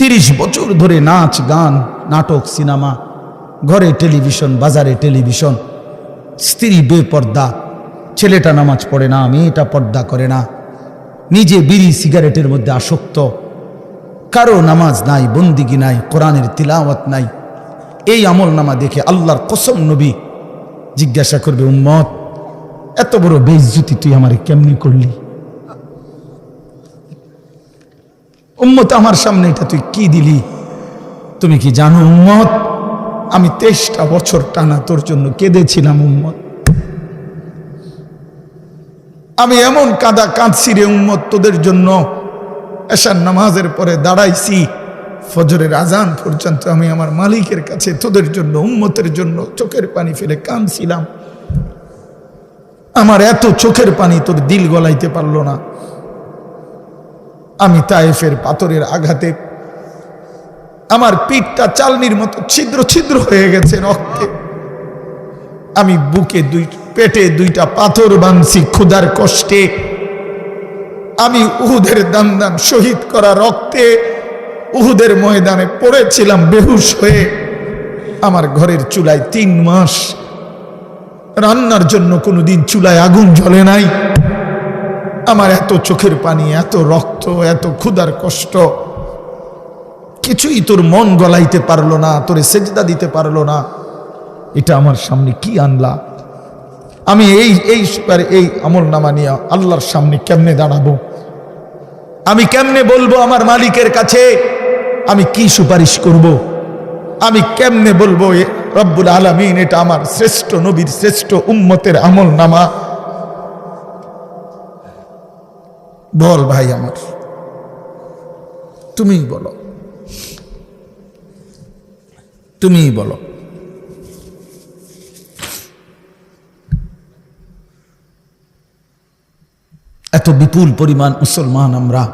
তিরিশ বছর ধরে নাচ, গান, নাটক, সিনেমা, ঘরে টেলিভিশন, বাজারে টেলিভিশন, স্ত্রী বেপর্দা, ছেলেটা নামাজ পড়ে না, মেয়েটা পর্দা করে না, নিজে বিড়ি সিগারেটের মধ্যে আসক্ত, কারও নামাজ নাই, বন্দিগি নাই, কোরআনের তিলাওয়াত নাই, এই আমল নামা দেখে আল্লাহর কসম নবী জিজ্ঞাসা করবে, উম্মত, এত বড় বেইজ্জুতি তুই আমারে কেমনি করলি? উম্মত আমার সামনে এটা তুই কি দিলি? তুমি কি জানো উম্মত? আমি তেইশটা বছর টানা তোর জন্য কেঁদেছিলাম উম্মত। আমি এমন কাদা কাঁদছি রে উম্মত তোদের জন্য। এসার নামাজের পরে দাঁড়াইছি। ফজরের আজান পর্যন্ত আমি আমার মালিকের কাছে তোদের জন্য, উম্মতের জন্য চোখের পানি ফেলে কাঁদছিলাম। আমার এত চোখের পানি তোর দিল গলাইতে পারল না। আমি তায়েফের পাথরের আঘাতে। আমার পিঠটা চালনির মতো ছিদ্র ছিদ্র হয়ে গেছে রক্তে। আমি বুকে দুই, পেটে দুইটা পাথর বানছি ক্ষুধার কষ্টে। আমি উহুদের দান দান শহীদ করা রক্তে উহুদের ময়দানে পড়েছিলাম বেহুশ হয়ে। আমার ঘরের চুলায় তিন মাস। রান্নার জন্য কোনোদিন চুলায় আগুন জ্বলে নাই। আমার এত চোখের পানি, এত রক্ত, এত ক্ষুধার কষ্ট। কিছুই তোর মন গলাইতে পারল না, তোরে সেজদা দিতে পারল না। এটা আমার সামনে কি আনলা? আমি এই এই এই আমল নামা নিয়ে আল্লাহর সামনে কেমনে দাঁড়াবো? আমি কেমনে বলব আমার মালিকের কাছে, আমি কি সুপারিশ করব। আমি কেমনে বলব রব্বুল আলমিন, এটা আমার শ্রেষ্ঠ নবীর শ্রেষ্ঠ উম্মতের আমল নামা? বল ভাই আমার। তুমিই বলো। তুমিই বলো। এত বিপুল পরিমাণ মুসলমান আমরা,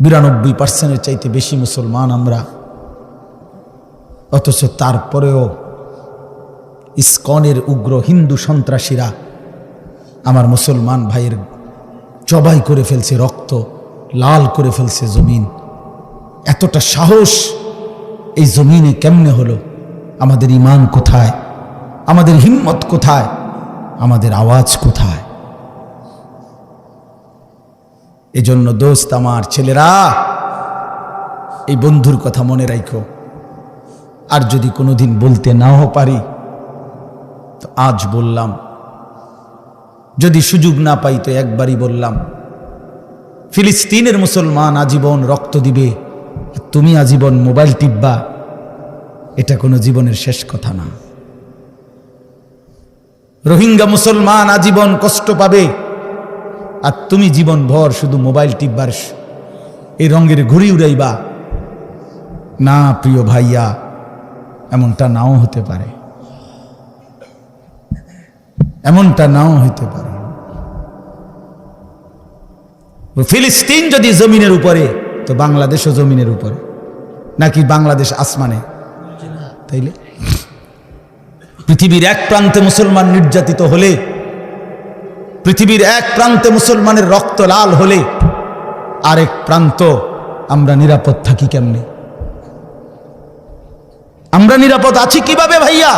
বিরানব্বই পার্সেন্টের চাইতে বেশি মুসলমান আমরা, অথচ তারপরেও ইস্কনের উগ্র হিন্দু সন্ত্রাসীরা আমার মুসলমান ভাইয়ের জবাই করে ফেলছে রক্ত, লাল করে ফেলছে জমিন। এতটা সাহস এই জমিনে কেমনে হলো? আমাদের ইমান কোথায়? আমাদের হিম্মত কোথায়? আমাদের আওয়াজ কোথায়? এজন্য দোস্ত আমার ছেলেরা, এই বন্ধুর কথা মনে রাখো আর যদি কোনোদিন বলতে নাও পারি, তো আজ বললাম যদি সুযোগ না পাই তো একবারই বললাম, ফিলিস্তিনের মুসলমান আজীবন রক্ত দিবে তুমি আজীবন মোবাইল টিপবা, এটা কোনো জীবনের শেষ কথা না। রোহিঙ্গা মুসলমান আজীবন কষ্ট পাবে, আর তুমি জীবন ভর শুধু মোবাইল টিপবার এই রঙের ঘুরি উড়াইবা। না প্রিয় ভাইয়া, এমনটা নাও হতে পারে। এমনটা নাও হইতে পারে। ফিলিস্তিন যদি জমিনের উপরে, তো বাংলাদেশও জমিনের উপরে। নাকি বাংলাদেশ আসমানে? তাইলে? পৃথিবীর এক প্রান্তে মুসলমান নির্যাতিত হলে, পৃথিবীর এক প্রান্তে মুসলমানের রক্ত লাল হলে, আরেক প্রান্ত আমরা নিরাপদ থাকি কেমনে? আমরা নিরাপদ আছি কীভাবে ভাইয়া?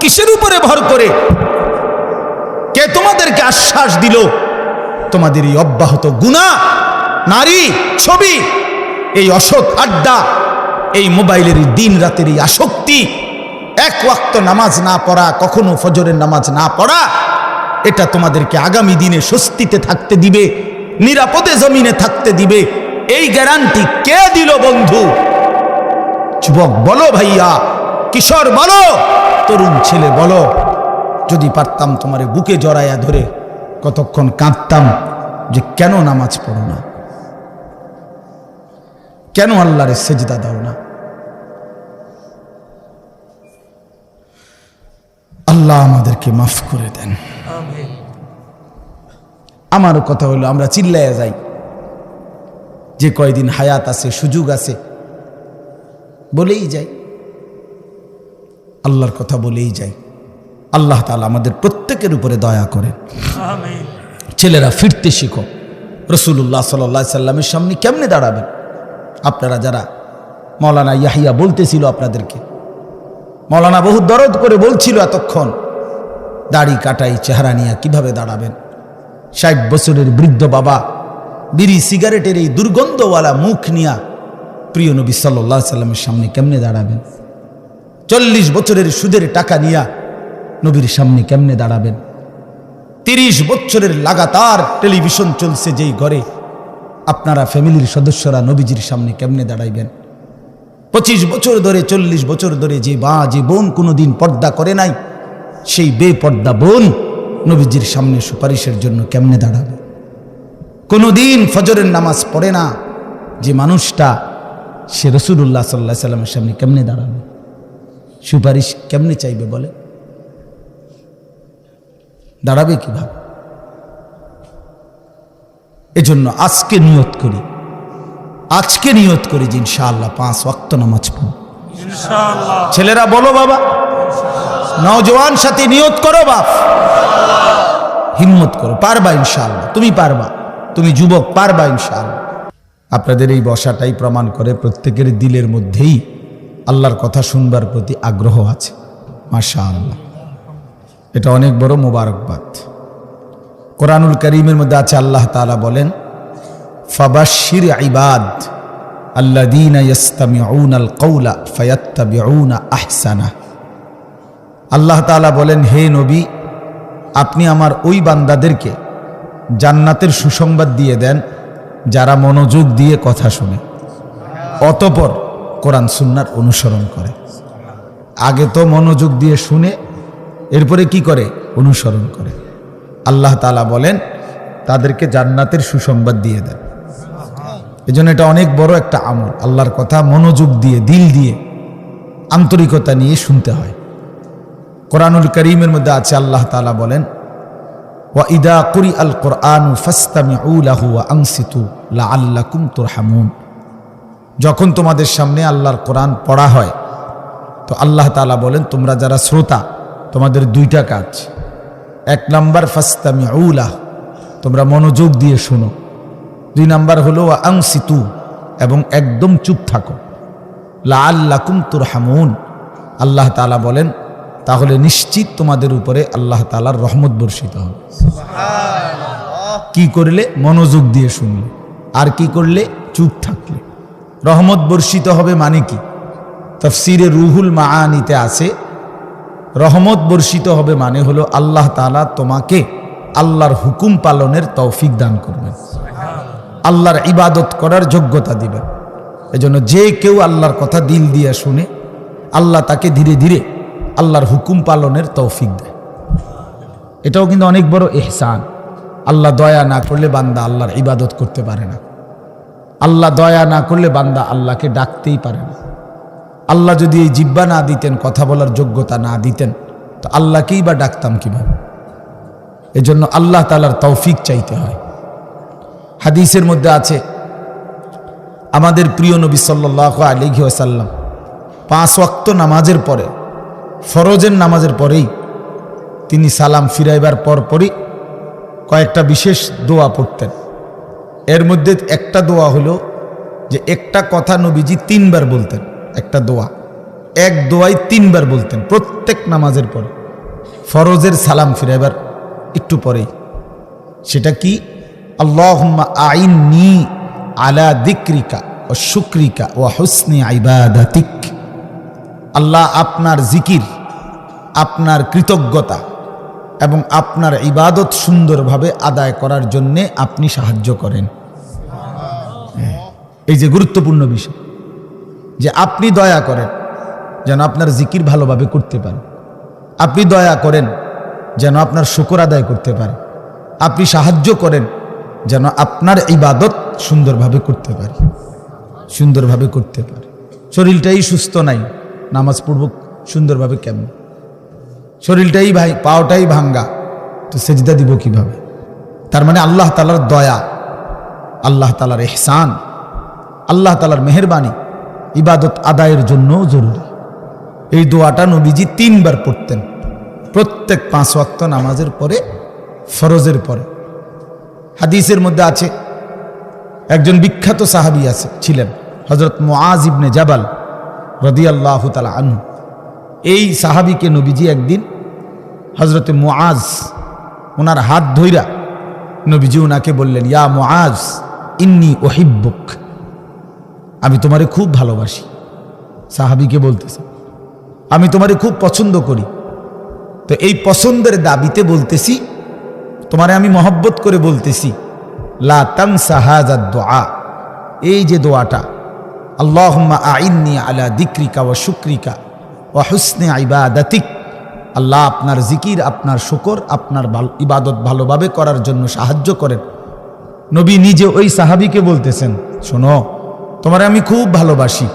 কিসের উপরে ভর করে? কে তোমাদেরকে আশ্বাস দিল? তোমাদের এই অব্যাহত গুণা, নারী, ছবি, এই অসৎ আড্ডা, এই মোবাইলের দিন রাতের এই আসক্তি, এক ওয়াক্ত নামাজ না পড়া, কখনো ফজরের নামাজ না পড়া, এটা তোমাদেরকে আগামী দিনে স্বস্তিতে থাকতে দিবে, নিরাপদে জমিনে থাকতে দিবে। এই গ্যারান্টি কে দিল বন্ধু? যুবক বলো ভাইয়া, কিশোর বলো, তরুণ ছেলে বলো। যদি পারতাম তোমার বুকে জড়াইয়া ধরে কতক্ষণ কাঁদতাম যে কেন নামাজ পড়ো না? কেন আল্লাহরে সেজদা দাও না? আল্লাহ আমাদেরকে মাফ করে দেন। আমার কথা হলো, আমরা চিল্লাইয়া যাই। যে কয়দিন হায়াত আছে, সুযোগ আছে, বলেই যাই। আল্লাহর কথা বলেই যায় আল্লাহ তাআলা আমাদের প্রত্যেকের উপরে দয়া করেন। ছেলেরা ফিরতে শিখো। রসুল্লাহ সাল্লা সাল্লামের সামনে কেমনে দাঁড়াবেন? আপনারা যারা মৌলানা ইয়াহিয়া বলতেছিল আপনাদেরকে মৌলানা বহু দরদ করে বলছিল এতক্ষণ দাড়ি কাটাই চেহারা নিয়ে কীভাবে দাঁড়াবেন? ষাট বছরের বৃদ্ধ বাবা বিড়ি সিগারেটের এই দুর্গন্ধওয়ালা মুখ নিয়া প্রিয় নবী সাল্লাহ সাল্লামের সামনে কেমনে দাঁড়াবেন? চল্লিশ বছরের সুদের টাকা নিয়া নবীর সামনে কেমনে দাঁড়াবেন? তিরিশ বছরের লাগাতার টেলিভিশন চলছে যেই ঘরে। আপনারা ফ্যামিলির সদস্যরা নবীজির সামনে কেমনে দাঁড়াইবেন? পঁচিশ বছর ধরে, চল্লিশ বছর ধরে যে বা যে বোন কোনোদিন পর্দা করে নাই, সেই বেপর্দা বোন নবীজির সামনে সুপারিশের জন্য কেমনে দাঁড়াবে? কোনোদিন ফজরের নামাজ পড়ে না যে মানুষটা, সে রসুল্লাহ সাল্লাহ সাল্লামের সামনে কেমনে দাঁড়াবে? সুপারিশ কেমনে চাইবে বলে দাঁড়াবে কীভাবে? এজন্য আজকে নিয়ত করি। আজকে নিয়ত করি যে ইনশাআল্লাহ পাঁচ ওয়াক্ত নামাজ পড়ব। ছেলেরা বলো বাবা। নওজওয়ান সাথে নিয়ত করো বাপ। হিম্মত করো পারবা ইনশাআল্লাহ। তুমি পারবা। তুমি যুবক পারবা ইনশাআল্লাহ। আপনাদের এই বসাটাই প্রমাণ করে প্রত্যেকের দিলের মধ্যেই আল্লাহর কথা শুনবার প্রতি আগ্রহ আছে। মাশা আল্লাহ এটা অনেক বড় মোবারকবাদ। কোরআনুল করিমের মধ্যে আছে আল্লাহ তাআলা বলেন ফাবাশির ইবাদ আল্লাযীনা ইয়াস্তামিউনাল কওলা ফায়াত্তাবিউনা আহসানা। আল্লাহ তাআলা বলেন, হে নবী, আপনি আমার ওই বান্দাদেরকে জান্নাতের সুসংবাদ দিয়ে দেন, যারা মনোযোগ দিয়ে কথা শুনে। অতপর কোরআন সুন্নার অনুসরণ করে। আগে তো মনোযোগ দিয়ে শুনে এরপরে কি করে? অনুসরণ করে। আল্লাহ তালা বলেন, তাদেরকে জান্নাতের সুসংবাদ দিয়ে দেন। এজন্য এটা অনেক বড় একটা আমল। আল্লাহর কথা মনোযোগ দিয়ে, দিল দিয়ে, আন্তরিকতা নিয়ে শুনতে হয়। কোরআনুল করিমের মধ্যে আছে, আল্লাহ তালা বলেন, ওয়া ইদা কুরি আল কোরআনু লাআল্লাকুম তুরহামুন। যখন তোমাদের সামনে আল্লাহর কোরআন পড়া হয়, তো আল্লাহ তাআলা বলেন, তোমরা যারা শ্রোতা তোমাদের দুইটা কাজ। এক নাম্বার ফাস্তামিউ লাহ তোমরা মনোযোগ দিয়ে শোনো। দুই নাম্বার হলো ওয়া আনসিতু এবং একদম চুপ থাকো। লাআল্লাকুম তুরহামুন। আল্লাহ তাআলা বলেন তাহলে নিশ্চিত তোমাদের উপরে আল্লাহ তালার রহমত বর্ষিত হবে। কি করলে? মনোযোগ দিয়ে শুনলে। আর কি করলে? চুপ থাকলে। রহমত বর্ষিত হবে মানে কি? তফসিরে রুহুল মাআনিতে আছে রহমত বর্ষিত হবে মানে হলো আল্লাহ তালা তোমাকে আল্লাহর হুকুম পালনের তৌফিক দান করবেন। আল্লাহর ইবাদত করার যোগ্যতা দিবেন। এজন্য যে কেউ আল্লাহর কথা দিল দিয়ে শুনে আল্লাহ তাকে ধীরে ধীরে আল্লাহর হুকুম পালনের তৌফিক দেয়। এটাও কিন্তু অনেক বড় এহসান। আল্লাহ দয়া না করলে বান্দা আল্লাহর ইবাদত করতে পারে না। আল্লাহ দয়া না করলে বান্দা আল্লাহকে ডাকতেই পারে না। আল্লাহ যদি এই জিব্বা না দিতেন, কথা বলার যোগ্যতা না দিতেন, তো আল্লাহকেই বা ডাকতাম কীভাবে? এজন্য আল্লাহ তালার তৌফিক চাইতে হয়। হাদিসের মধ্যে আছে, আমাদের প্রিয় নবী সাল্লাহ আলিহি আসাল্লাম পাঁচ ওয়াক্ত নামাজের পরে, ফরজের নামাজের পরেই তিনি সালাম ফিরাইবার পরপরই কয়েকটা বিশেষ দোয়া পড়তেন। এর মধ্যে একটা দোয়া হলো যে, একটা কথা নবীজি তিনবার বলতেন। একটা দোয়া। এক দোয়াই তিনবার বলতেন, প্রত্যেক নামাজের পরে। ফরজের সালাম ফিরাইবার একটু পরেই। সেটা কি? আল্লাহ আইন নি আলা দিক্রিকা ও শুক্রিকা ও হুসনি আইবাদাতিক আল্লাহ আপনার জিকির, আপনার কৃতজ্ঞতা এবং আপনার ইবাদত সুন্দরভাবে আদায় করার জন্যে আপনি সাহায্য করেন। এই যে গুরুত্বপূর্ণ বিষয়। যে আপনি দয়া করেন যেন আপনার জিকির ভালোভাবে করতে পারেন আপনি দয়া করেন যেন আপনার শুকর আদায় করতে পারে। আপনি সাহায্য করেন যেন আপনার ইবাদত সুন্দরভাবে করতে পারি। সুন্দরভাবে করতে পারে। শরীরটাই সুস্থ নাই, নামাজ পড়ব সুন্দরভাবে কেমন? শরীরটাই ভাই, পাওটাই ভাঙ্গা, তো সেজদা দিব কীভাবে? তার মানে আল্লাহ তালার দয়া, আল্লাহ তালার এহসান আল্লাহ তালার মেহরবানি ইবাদত আদায়ের জন্যও জরুরি। এই দোয়াটা নবীজি তিনবার পড়তেন। প্রত্যেক পাঁচ ওয়াক্ত নামাজের পরে, ফরজের পরে। হাদিসের মধ্যে আছে, একজন বিখ্যাত সাহাবি আছে, ছিলেন হজরত মোয়াজ ইবনে জাবাল রদিয়াল্লাহ তালা আনহু। এই সাহাবিকে নবীজি একদিন হজরতে মোয়াজ ওনার হাত ধইরা নবীজি ওনাকে বললেন, ইয়া মোয়াজ ইন্নি ওহিব্বুক আমি তোমারে খুব ভালোবাসি। সাহাবিকে বলতেছে, আমি তোমারে খুব পছন্দ করি। তো এই পছন্দের দাবিতে বলতেছি, তোমারে আমি মহব্বত করে বলতেছি, লা তাংসা হাজা দোয়া। এই যে দোয়াটা, আল্লাহুম্মা আইন্নি আলা দিক্রিকা ও শুক্রিকা ও হুসনে ইবাদাতিক। আল্লাহ আপনার জিকির, আপনার শুকর, আপনার ইবাদত ভালোভাবে করার জন্য সাহায্য করেন। নবী নিজে ওই সাহাবিকে বলতেছেন, শোনো তোমারে আমি খুব ভালোবাসি।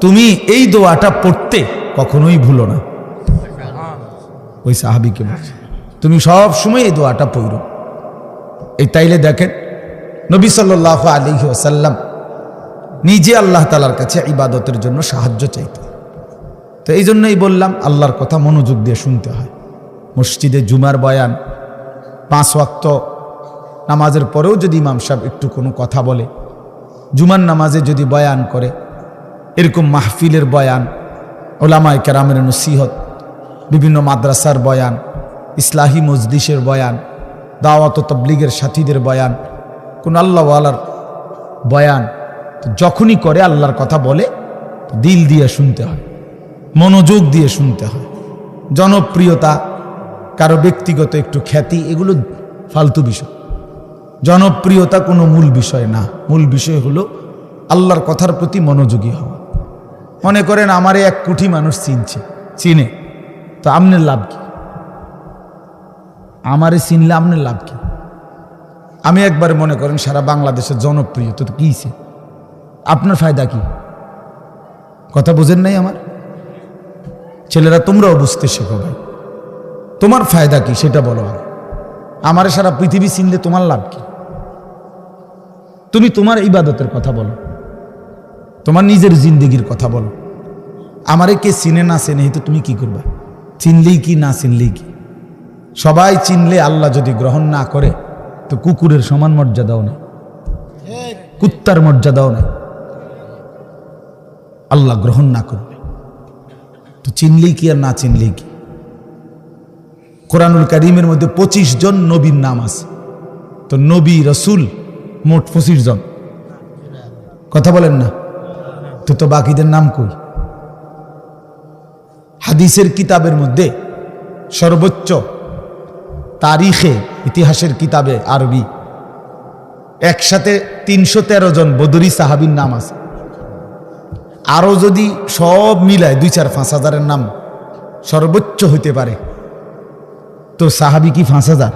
তুমি এই দোয়াটা পড়তে কখনোই ভুলো না। ওই সাহাবিকে বলছে তুমি সব সময় এই দোয়াটা পড়ো। এই তাইলে দেখেন নবী সাল্লাহ আলী ওসাল্লাম নিজে আল্লাহ তালার কাছে ইবাদতের জন্য সাহায্য চাইত তো এই জন্যই বললাম আল্লাহর কথা মনোযোগ দিয়ে শুনতে হয়। মসজিদে জুমার বয়ান পাঁচ ওয়াক্ত নামাজের পরেও যদি ইমাম সাহেব একটু কোনো কথা বলে জুমার নামাজে যদি বয়ান করে, এরকম মাহফিলের বয়ান, ওলামায় কেরামের নসিহত, বিভিন্ন মাদ্রাসার বয়ান, ইসলাহি মজলিসের বয়ান, দাওয়াত তবলিগের সাথীদের বয়ান, কোন আল্লাহওয়ালার বয়ান যখনই করে আল্লাহর কথা বলে দিল দিয়ে শুনতে হয়, মনোযোগ দিয়ে শুনতে হয়। জনপ্রিয়তা, কারও ব্যক্তিগত একটু খ্যাতি, এগুলো ফালতু বিষয়। জনপ্রিয়তা কোনো মূল বিষয় না। মূল বিষয় হলো আল্লাহর কথার প্রতি মনোযোগী হওয়া। মনে করেন, আমারে এক কোটি মানুষ চিনছে। চিনে। তো আমনের লাভ কি? আমারে চিনলে আমনের লাভ কি? আমি একবার মনে করেন, সারা বাংলাদেশের জনপ্রিয়। তো কিছে আপনার ফায়দা কি? কথা বোঝেন নাই আমার? ছেলেরা, তোমরাও বুঝতে শেখো ভাই। তোমার ফায়দা কি? সেটা বলো আমারে সারা পৃথিবী চিনলে তোমার লাভ কি? তুমি তোমার ইবাদতের কথা বলো। তোমার নিজের জিন্দগির কথা বলো। আমারে কে চিনে না চেনে তো তুমি কি করবা? চিনলেই কি, না চিনলেই কি? সবাই চিনলে আল্লাহ যদি গ্রহণ না করে, তো কুকুরের সমান মর্যাদাও নেই। কুত্তার মর্যাদাও নেই। আল্লাহ গ্রহণ না করবে তো চিনলেই কি আর না চিনলেই কি? কোরআনুল করিমের মধ্যে পঁচিশ জন নবীর নাম আছে। তো নবী, রসুল মোট পঁচিশ জন। কথা বলেন না। তো তো বাকিদের নাম কই? হাদিসের কিতাবের মধ্যে সর্বোচ্চ তারিখে ইতিহাসের কিতাবে আরবি। একসাথে তিনশো তেরো জন বদরি সাহাবির নাম আছে। আরও যদি সব মিলায় দুই চার পাঁচ হাজারের নাম সর্বোচ্চ হইতে পারে। তো সাহাবি কি পাঁচ হাজার?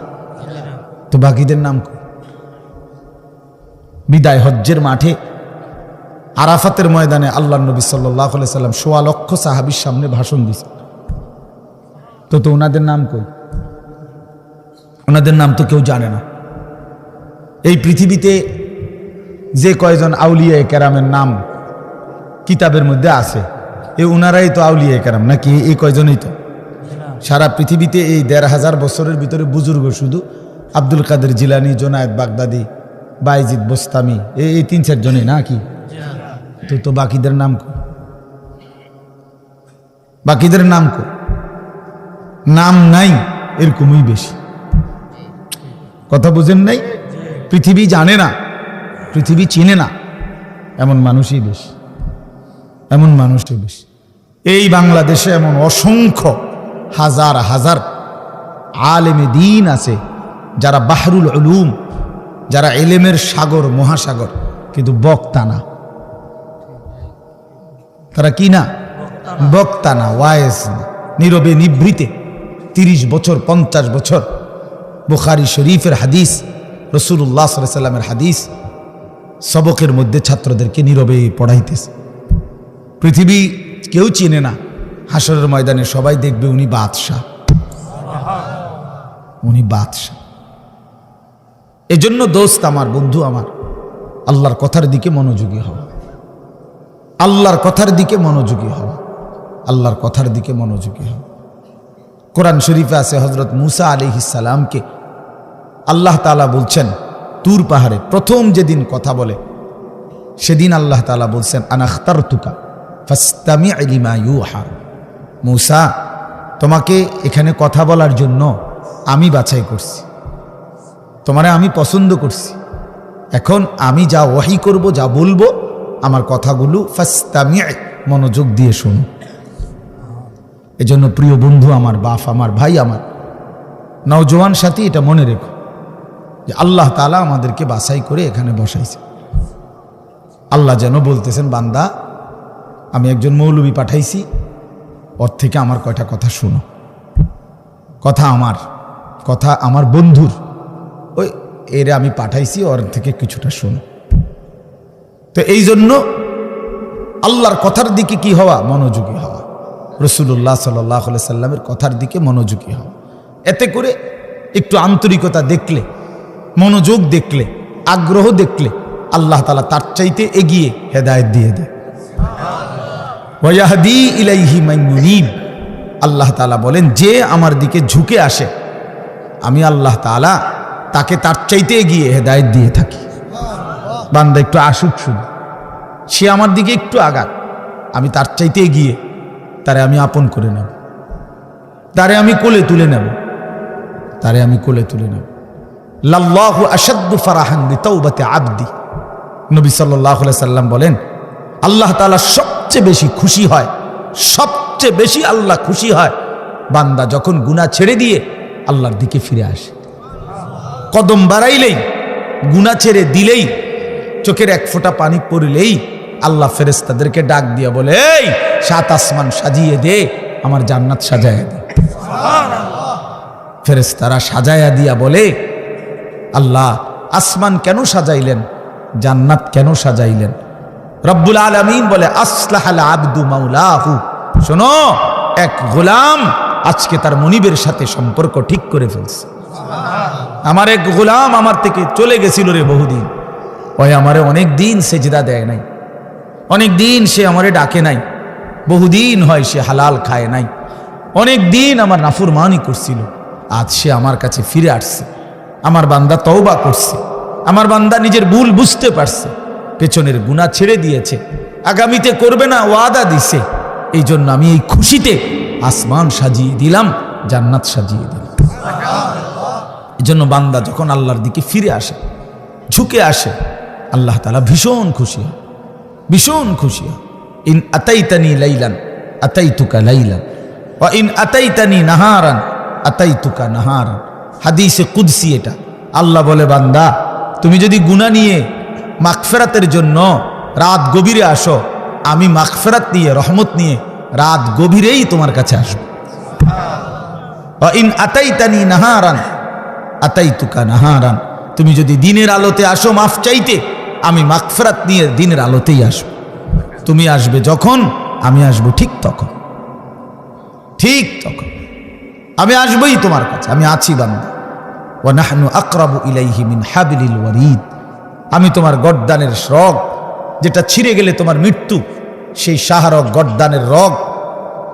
তো বাকিদের নাম কই? বিদায় হজ্জের মাঠে আরাফাতের ময়দানে আল্লাহ নবী সাল্লাহ সাল্লাম সোয়া লক্ষ সাহাবির সামনে ভাষণ দিছে। তো তো ওনাদের নাম কই? ওনাদের নাম তো কেউ জানে না। এই পৃথিবীতে যে কয়জন আউলিয়া কেরামের নাম কিতাবের মধ্যে আছে, এ ওনারাই তো আউলিয়া কেরাম নাকি এই কয়জনই তো? সারা পৃথিবীতে এই দেড় হাজার বছরের ভিতরে বুজুর্গ শুধু আব্দুল কাদের জিলানি, জোনায়েদ বাগদাদি বাইজিদ বোস্তামি। এই তিন চারজনই না কি তো তো বাকিদের নাম কো। বাকিদের নাম কো। নাম নাই, এরকমই বেশি। কথা বুঝেন নাই? পৃথিবী জানে না, পৃথিবী চিনে না, এমন মানুষই বেশি। এমন মানুষই বেশি। এই বাংলাদেশে এমন অসংখ্য হাজার হাজার আলেমে দিন আছে, যারা বাহরুল উলুম যারা এলেমের সাগর, মহাসাগর, কিন্তু বক্তা না। তারা কি না? বক্তা না ওয়ায়েস না, নীরবে নিভৃতে, তিরিশ বছর, পঞ্চাশ বছর। বুখারি শরীফের হাদিস রসুল্লাহ সাল্লামের হাদিস, সবকের মধ্যে ছাত্রদেরকে নীরবে পড়াইতেছে। পৃথিবী কেউ চিনে না হাসরের ময়দানে সবাই দেখবে উনি বাদশাহ। উনি বাদশাহ। এজন্য দোস্ত আমার, বন্ধু আমার, আল্লাহর কথার দিকে মনোযোগী হওয়া আল্লাহর কথার দিকে মনোযোগী হওয়া আল্লাহর কথার দিকে মনোযোগী হওয়া কোরআন শরীফে আছে হজরত মুসা আলি সালামকে। আল্লাহ তালা বলছেন, তুর পাহাড়ে প্রথম যেদিন কথা বলে, সেদিন আল্লাহ তালা বলছেন আনাখতার তুকা ফাস্তামি আলিমা ইউহা। মুসা, তোমাকে এখানে কথা বলার জন্য আমি বাছাই করছি। তোমারে আমি পছন্দ করছি। এখন আমি যা ওয়াহি করব, যা বলব, আমার কথাগুলো ফাস্তামি মনোযোগ দিয়ে শোনো। এজন্য প্রিয় বন্ধু আমার বাপ, আমার ভাই, আমার নওজোয়ান সাথী, এটা মনে রেখো যে আল্লাহ তালা আমাদেরকে বাছাই করে এখানে বসাইছে। আল্লাহ যেন বলতেছেন, বান্দা, আমি একজন মৌলবী পাঠাইছি, ওর থেকে আমার কয়টা কথা শোনো। কথা আমার কথা আমার বন্ধুর। ওই, এরে আমি পাঠাইছি, ওর থেকে কিছুটা শোনো। তো এই জন্য আল্লাহর কথার দিকে কি হওয়া? মনোযোগী হওয়া। রসুল্লাহ সাল্লাহ সাল্লামের কথার দিকে মনোযোগী হওয়া। এতে করে একটু আন্তরিকতা দেখলে, মনোযোগ দেখলে, আগ্রহ দেখলে আল্লাহ তালা তার চাইতে এগিয়ে হেদায়ত দিয়ে দেয়। ওয়াহদি ইলাইহি আল্লাহ তালা বলেন, যে আমার দিকে ঝুঁকে আসে, আমি আল্লাহ তালা তাকে তার চাইতে এগিয়ে হেদায়ত দিয়ে থাকি। বান্দা একটু আসুক শুধু। সে আমার দিকে একটু আগাক। আমি তার চাইতে এগিয়ে তারে আমি আপন করে নেব। তারে আমি কোলে তুলে নেব। তারে আমি কোলে তুলে নেব। লাল্লাহু আসাদ্দু ফারাহান বিতাউবাতে আবদি। নবী সাল্লাহ সাল্লাম বলেন, আল্লাহ তাআলা সবচেয়ে বেশি খুশি হয়, সবচেয়ে বেশি আল্লাহ খুশি হয় বান্দা যখন গুনাহ ছেড়ে দিয়ে আল্লাহর দিকে ফিরে আসে। কদম বাড়াইলেই, গুনাহ ছেড়ে দিলেই, চোখের এক ফোঁটা পানি পড়লেই আল্লাহ ফেরেস্তাদেরকে ডাক দিয়ে বলে, এই, সাত আসমান সাজিয়ে দে, আমার জান্নাত সাজায় দে। ফেরেস্তারা সাজায়া দিয়া বলে, আল্লাহ, আসমান কেন সাজাইলেন? জান্নাত কেন সাজাইলেন? রব্বুল আলমিন বলে, আসলাহাল আব্দু মাউলাহু শোনো, এক গোলাম আজকে তার মনিবের সাথে সম্পর্ক ঠিক করে ফেলছে। আমার এক গোলাম আমার থেকে চলে গেছিল রে বহুদিন। ওই আমারে অনেক দিন সেজদা দেয় নাই। অনেক দিন সে আমারে ডাকে নাই। বহুদিন হয় সে হালাল খায় নাই। অনেক দিন আমার নাফুর মানি করছিল। আজ সে আমার কাছে ফিরে আসছে। আমার বান্দা তওবা করছে। আমার বান্দা নিজের ভুল বুঝতে পারছে। পেছনের গুণা ছেড়ে দিয়েছে। আগামীতে করবে না, ওয়াদা দিছে। এই জন্য আমি এই খুশিতে আসমান সাজিয়ে দিলাম, জান্নাত সাজিয়ে দিলাম। এই জন্য বান্দা যখন আল্লাহর দিকে ফিরে আসে, ঝুঁকে আসে, আল্লাহ তালা ভীষণ খুশি হয়, ভীষণ খুশি হয়। ইন আতাইতানি লাইলান, আতাইতুকা লাইলান ও ইন আতাইতানি নাহারান, আতাইতুকা নাহারান। হাদিসে কুদসি এটা। আল্লাহ বলে, বান্দা, তুমি যদি গুণা নিয়ে মাগফেরাতের জন্য রাত গভীরে আসো, আমি মাগফেরাত নিয়ে, রহমত নিয়ে রাত গভীরেই তোমার কাছে আসব। ইন আতাইতানি নাহারান আতাইতুকা নাহারান। তুমি যদি দিনের আলোতে আসো, মাফ চাইতে আমি মাগফেরাত নিয়ে দিনের আলোতেই আসব। তুমি আসবে যখন, আমি আসব ঠিক তখন। ঠিক তখন। আমি আসবই তোমার কাছে, আমি আছি বান্দা। ও নাহনু আকরাবু ইলাইহি মিন হাবিলিল ওয়ারিদ। আমি তোমার গড্ডানের রগ, যেটা ছিঁড়ে গেলে তোমার মৃত্যু, সেই সাহারক গড্ডানের রগ,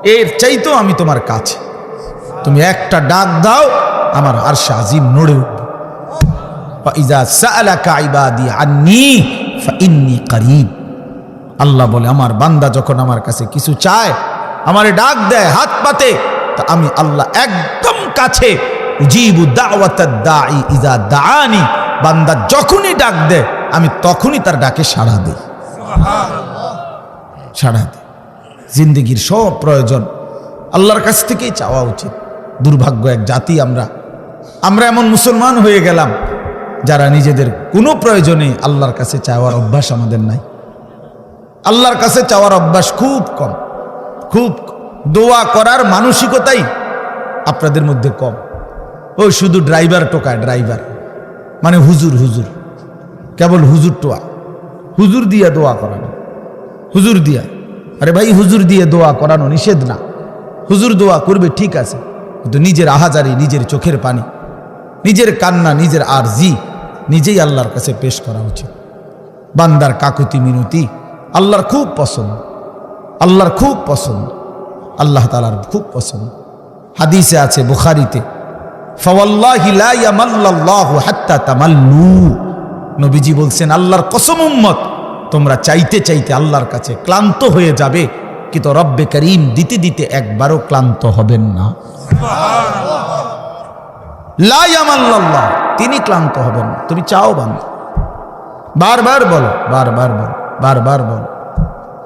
এর চাইতেও আমি তোমার কাছে। তুমি একটা ডাক দাও, আমার আরশা আজিম নড়ে আল্লাহ বলে, আমার বান্দা যখন আমার কাছে কিছু চায়, আমার ডাক দেয়, হাত পাতে, তা আমি আল্লাহ একদম কাছে বান্দা যখনই ডাক দেয়, আমি তখনই তার ডাকে সাড়া দেই। সাড়া দেই। জিন্দগির সব প্রয়োজন আল্লাহর কাছ থেকেই চাওয়া উচিত। দুর্ভাগ্য এক জাতি আমরা। আমরা এমন মুসলমান হয়ে গেলাম যারা নিজেদের কোনো প্রয়োজনে আল্লাহর কাছে চাওয়ার অভ্যাস আমাদের নাই। আল্লাহর কাছে চাওয়ার অভ্যাস খুব কম। খুব। দোয়া করার মানসিকতাই আপনাদের মধ্যে কম। ওই শুধু ড্রাইভার টোকায় ড্রাইভার। মানে হুজুর হুজুর। কেবল হুজুর টোয়া। হুজুর দিয়া দোয়া করানো। হুজুর দিয়া। আরে ভাই, হুজুর দিয়ে দোয়া করানো নিষেধ না। হুজুর দোয়া করবে ঠিক আছে। কিন্তু নিজের আহাজারি, নিজের চোখের পানি, নিজের কান্না, নিজের আরজি নিজেই আল্লাহর কাছে পেশ করা উচিত। বান্দার কাকুতি মিনতি আল্লাহর খুব পছন্দ, আল্লাহর খুব পছন্দ, আল্লাহ তালার খুব পছন্দ। হাদিসে আছে, বুখারিতে নবীজি বলছেন, আল্লাহর কসম উম্মত, তোমরা চাইতে চাইতে আল্লাহর কাছে ক্লান্ত হয়ে যাবে কিন্তু রব্বে করিম দিতে দিতে একবারও ক্লান্ত হবেন না। তিনি ক্লান্ত হবেন না। তুমি চাও বান্দা। বারবার বলো বারবার বলো বারবার বলো।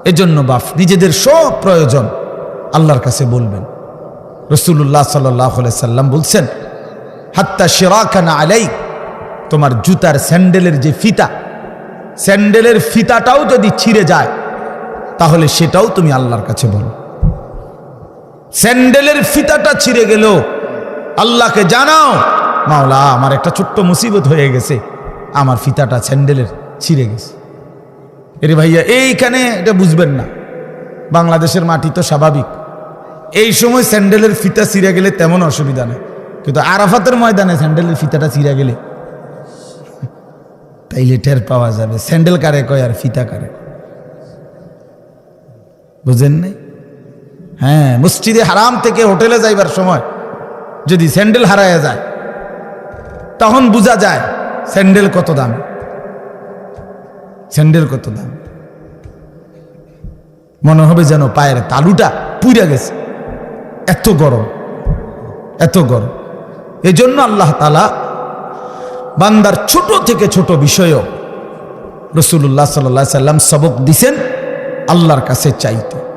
এজন্য বাপ নিজেদের সব প্রয়োজন আল্লাহর কাছে বলবেন। রসুল্লাহ সাল্লাহ সাল্লাম বলছেন, হাত্তা শিরাখানা আলাই তোমার জুতার স্যান্ডেলের যে ফিতা, স্যান্ডেলের ফিতাটাও যদি ছিঁড়ে যায় তাহলে সেটাও তুমি আল্লাহর কাছে বলো। স্যান্ডেলের ফিতাটা ছিঁড়ে গেল। আল্লাহকে জানাও, মাওলা, আমার একটা ছোট্ট মুসিবত হয়ে গেছে। আমার ফিতাটা স্যান্ডেলের ছিঁড়ে গেছে। এরে ভাইয়া, এইখানে এটা বুঝবেন না। বাংলাদেশের মাটি তো স্বাভাবিক। এই সময় স্যান্ডেলের ফিতা ছিঁড়ে গেলে তেমন অসুবিধা নেই। কিন্তু আরাফাতের ময়দানে স্যান্ডেলের ফিতাটা ছিঁড়ে গেলে তাইলে টের পাওয়া যাবে। স্যান্ডেল কারে কয় আর ফিতা কারে। বুঝেন নাই? হ্যাঁ মসজিদে হারাম থেকে হোটেলে যাইবার সময় যদি স্যান্ডেল হারায় যায়, তখন বোঝা যায় স্যান্ডেল কত দাম। স্যান্ডেল কত দাম। মনে হবে যেন পায়ের তালুটা পুইরা গেছে। এত গরম এত গরম। এজন্য আল্লাহ তালা বান্দার ছোট থেকে ছোট বিষয়ও রসুল্লাহ সাল্লাহ সাল্লাম সবক দিছেন। আল্লাহর কাছে চাইতে।